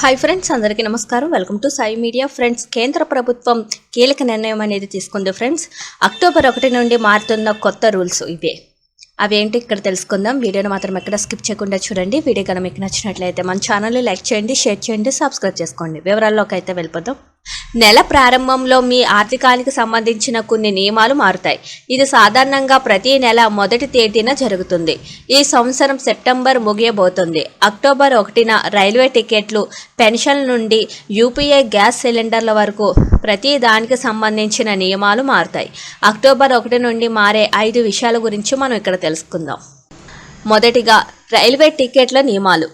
Hi friends అందరికీ నమస్కారం. Welcome to Sai media friends కేంద్ర ప్రభుత్వం కీలక నిర్ణయం అనేది తీసుకుంది ఫ్రెండ్స్ అక్టోబర్ ఒకటి నుండి మారుతున్న కొత్త రూల్స్ ఇవే. అవేంటి ఇక్కడ తెలుసుకుందాం. వీడియోను మాత్రం ఎక్కడ స్కిప్ చేయకుండా చూడండి. వీడియో కనుక మీకు నచ్చినట్లయితే మన ఛానల్ని లైక్ చేయండి షేర్ చేయండి సబ్స్క్రైబ్ చేసుకోండి. వివరాల్లోకి అయితే వెళ్ళిపోదాం. నెల ప్రారంభంలో మీ ఆర్థికానికి సంబంధించిన కొన్ని నియమాలు మారుతాయి. ఇది సాధారణంగా ప్రతి నెల మొదటి తేదీన జరుగుతుంది. ఈ సంవత్సరం సెప్టెంబర్ ముగియబోతుంది. అక్టోబర్ ఒకటిన రైల్వే టికెట్లు పెన్షన్ నుండి యూపీఐ గ్యాస్ సిలిండర్ల వరకు ప్రతి దానికి సంబంధించిన నియమాలు మారుతాయి. అక్టోబర్ ఒకటి నుండి మారే ఐదు విషయాల గురించి మనం ఇక్కడ తెలుసుకుందాం. మొదటిగా రైల్వే టికెట్ల నియమాలు.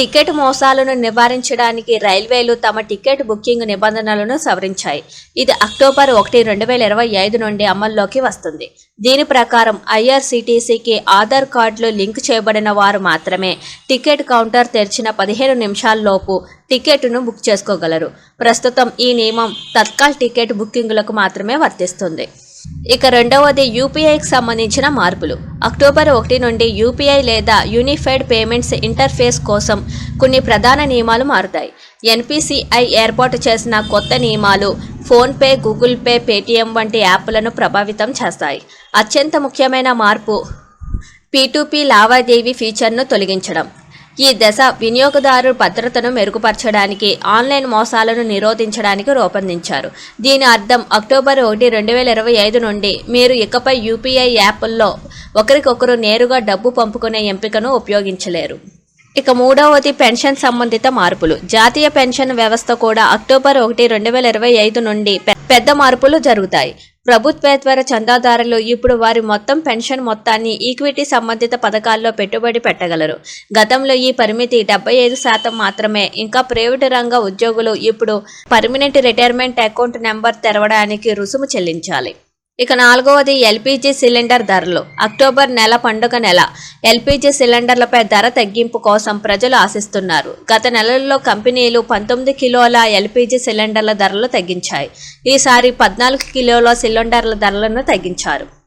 టికెట్ మోసాలను నివారించడానికి రైల్వేలు తమ టికెట్ బుకింగ్ నిబంధనలను సవరించాయి. ఇది అక్టోబర్ ఒకటి రెండు వేల ఇరవై ఐదు నుండి అమల్లోకి వస్తుంది. దీని ప్రకారం ఐఆర్సీటీసీకి ఆధార్ కార్డులు లింక్ చేయబడిన వారు మాత్రమే టికెట్ కౌంటర్ తెరిచిన పదిహేను నిమిషాల్లోపు టికెట్ను బుక్ చేసుకోగలరు. ప్రస్తుతం ఈ నియమం తత్కాల్ టికెట్ బుకింగ్లకు మాత్రమే వర్తిస్తుంది. ఇక రెండవది యూపీఐకి సంబంధించిన మార్పులు. అక్టోబర్ ఒకటి నుండి యూపీఐ లేదా యూనిఫైడ్ పేమెంట్స్ ఇంటర్ఫేస్ కోసం కొన్ని ప్రధాన నియమాలు మారుతాయి. ఎన్పిసిఐ ఏర్పాటు చేసిన కొత్త నియమాలు ఫోన్పే గూగుల్ పే పేటీఎం వంటి యాప్లను ప్రభావితం చేస్తాయి. అత్యంత ముఖ్యమైన మార్పు పీ లావాదేవీ ఫీచర్ను తొలగించడం. ఈ దశ వినియోగదారు భద్రతను మెరుగుపరచడానికి ఆన్లైన్ మోసాలను నిరోధించడానికి రూపొందించారు. దీని అర్థం అక్టోబర్ ఒకటి రెండు వేల ఇరవై ఐదు నుండి మీరు ఇకపై యూపీఐ యాప్ల్లో ఒకరికొకరు నేరుగా డబ్బు పంపుకునే ఎంపికను ఉపయోగించలేరు. ఇక మూడవది పెన్షన్ సంబంధిత మార్పులు. జాతీయ పెన్షన్ వ్యవస్థ కూడా అక్టోబర్ ఒకటి రెండు వేల ఇరవై ఐదు నుండి పెద్ద మార్పులు జరుగుతాయి. ప్రభుత్వేతర చందాదారులు ఇప్పుడు వారి మొత్తం పెన్షన్ మొత్తాన్ని ఈక్విటీ సంబంధిత పథకాల్లో పెట్టుబడి పెట్టగలరు. గతంలో ఈ పరిమితి డెబ్బై ఐదు శాతం మాత్రమే. ఇంకా ప్రైవేటు రంగ ఉద్యోగులు ఇప్పుడు పర్మనెంట్ రిటైర్మెంట్ అకౌంట్ నెంబర్ తెరవడానికి రుసుము చెల్లించాలి. ఇక నాలుగవది ఎల్పిజి సిలిండర్ ధరలు. అక్టోబర్ నెల పండుగ నెల. ఎల్పిజి సిలిండర్లపై ధర తగ్గింపు కోసం ప్రజలు ఆశిస్తున్నారు. గత నెలల్లో కంపెనీలు పంతొమ్మిది కిలోల ఎల్పిజి సిలిండర్ల ధరలు తగ్గించాయి. ఈసారి పద్నాలుగు కిలోల సిలిండర్ల ధరలను తగ్గించారు.